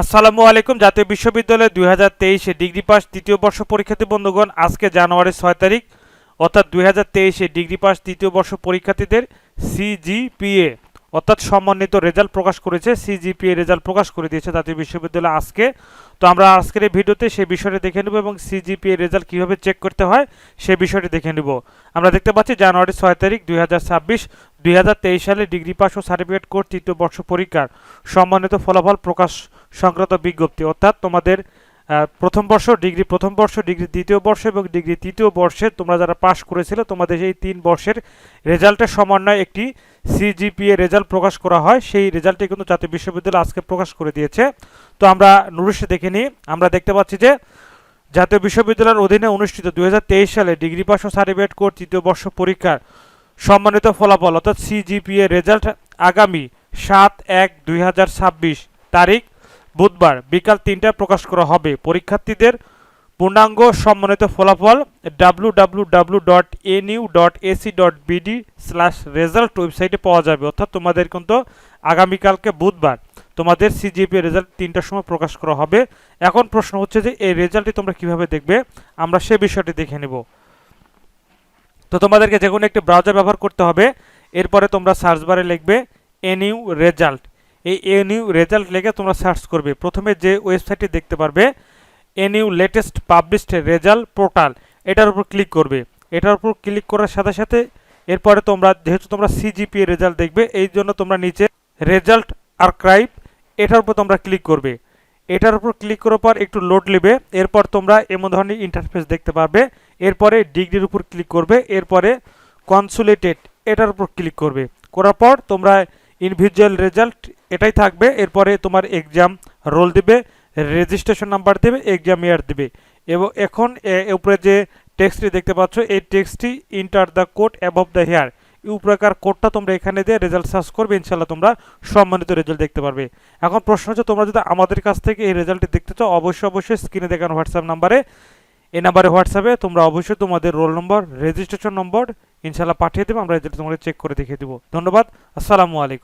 আসসালামু আলাইকুম, জাতীয় বিশ্ববিদ্যালয় দুই হাজার তেইশে ডিগ্রি পাস তৃতীয় বর্ষ পরীক্ষার্থী বন্ধুগণ, আজকে জানুয়ারি ছয় তারিখ, অর্থাৎ দুই হাজার তেইশে ডিগ্রি পাস তৃতীয় বর্ষ পরীক্ষার্থীদের সিজিপিএ, অর্থাৎ সমন্বিত রেজাল্ট প্রকাশ করেছে, সিজিপিএ রেজাল্ট প্রকাশ করে দিয়েছে জাতীয় বিশ্ববিদ্যালয় আজকে। তো আমরা আজকের এই ভিডিওতে সেই বিষয়টি দেখে নেব এবং সিজিপিএ রেজাল্ট কীভাবে চেক করতে হয় সে বিষয়টি দেখে নেব। আমরা দেখতে পাচ্ছি জানুয়ারি ছয় তারিখ, দুই হাজার ছাব্বিশ, দুই হাজার তেইশ সালে ডিগ্রি পাস ও সার্টিফিকেট কোর্স তৃতীয় বর্ষ পরীক্ষার সম্মানিত ফলাফল প্রকাশ সংক্রান্ত বিজ্ঞপ্তি। অর্থাৎ তোমাদের প্রথম বর্ষ ডিগ্রি, প্রথম বর্ষ ডিগ্রি, দ্বিতীয় বর্ষ এবং ডিগ্রি তৃতীয় বর্ষে তোমরা যারা পাশ করেছিলে, তোমাদের এই তিন বর্ষের রেজাল্টের সমন্বয়ে একটি সিজিপিএ রেজাল্ট প্রকাশ করা হয়। সেই রেজাল্টটি কিন্তু জাতীয় বিশ্ববিদ্যালয় আজকে প্রকাশ করে দিয়েছে। তো আমরা নুরিশে দেখে নিই। আমরা দেখতে পাচ্ছি যে জাতীয় বিশ্ববিদ্যালয়ের অধীনে অনুষ্ঠিত দুই হাজার তেইশ সালে ডিগ্রি পাস ও সার্টিফিকেট কোর্স তৃতীয় বর্ষ পরীক্ষার সম্মানিত ফলাফল, অর্থাৎ সিজিপিএ রেজাল্ট আগামী সাত এক দুই তারিখ বুধবার বিকাল তিনটায় প্রকাশ করা হবে। পরীক্ষার্থীদের পূর্ণাঙ্গ সম্মানিত ফলাফল W W W dot N U dot AC dot BD slash result ওয়েবসাইটে পাওয়া যাবে। অর্থাৎ তোমাদের কিন্তু আগামীকালকে বুধবার তোমাদের সিজিপি রেজাল্ট তিনটার সময় প্রকাশ করা হবে। এখন প্রশ্ন হচ্ছে যে, এই রেজাল্টটি তোমরা কীভাবে দেখবে? আমরা সে বিষয়টি দেখে নেব। তো তোমাদেরকে যে কোনো একটি ব্রাউজার ব্যবহার করতে হবে। এরপরে তোমরা সার্চ বারে লিখবে এনইউ রেজাল্ট। এই এনইউ রেজাল্ট লেগে তোমরা সার্চ করবে। প্রথমে যে ওয়েবসাইটটি দেখতে পারবে NU latest published result portal এটার উপর ক্লিক করবে। এটার উপর ক্লিক করার সাথে সাথে এরপরে তোমরা, যেহেতু তোমরা সিজিপিএ রেজাল্ট দেখবে, এই জন্য তোমরা নিচে রেজাল্ট আর্কাইভ এটার উপর তোমরা ক্লিক করবে। এটার উপর ক্লিক করার পর একটু লোড নেবে, এরপর তোমরা এমন ধরনের ইন্টারফেস দেখতে পারবে। এরপরে ডিগ্রির উপর ক্লিক করবে, এরপরে কনসুলেটেড এটার উপর ক্লিক করবে। করার পর তোমরা ইনভিজুয়াল রেজাল্ট এটাই থাকবে। এরপরে তোমার এক্সাম রোল দিবে রেজিস্ট্রেশন নাম্বার দেবে এক্সাম ইয়ার দেবে। এবং এখন উপরে যে টেক্সটটি দেখতে পাচ্ছ, এই টেক্সটটি enter the code above the here উপরেকার কোডটা তোমরা এখানে দিয়ে রেজাল্ট সার্চ করবে ইনশাল্লাহ তোমরা সম্মানিত রেজাল্ট দেখতে পারবে। এখন প্রশ্ন হচ্ছে, তোমরা যদি আমাদের কাছ থেকে এই রেজাল্টটি দেখতে চাও, অবশ্যই অবশ্যই স্ক্রিনে দেখানো হোয়াটসঅ্যাপ নাম্বারে এই নাম্বারে হোয়াটসঅ্যাপে তোমরা অবশ্যই তোমাদের রোল নম্বর রেজিস্ট্রেশন নম্বর ইনশাল্লাহ পাঠিয়ে দেবে, আমরা রেজাল্ট তোমাদের চেক করে দেখিয়ে দেবো। ধন্যবাদ, আসসালামু আলাইকুম।